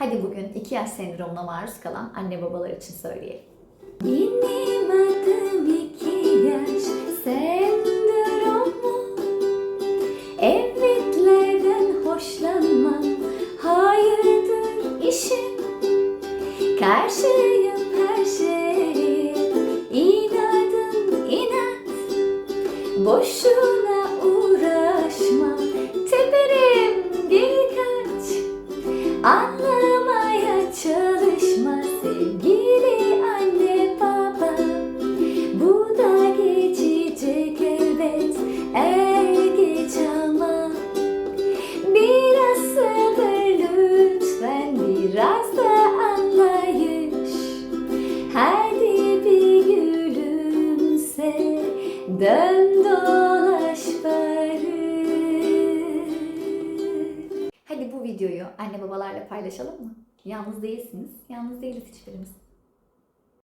Hadi bugün 2 yaş sendromuna maruz kalan anne babalar için söyleyelim. Benim adım iki yaş sendromu. Evetlerden hoşlanmam Hayırdır işim. Karşıyım her şeye İnadım inat. Boşuna dön dolaş Hadi bu videoyu anne babalarla paylaşalım mı? Yalnız değilsiniz. Yalnız değiliz hiçbirimiz.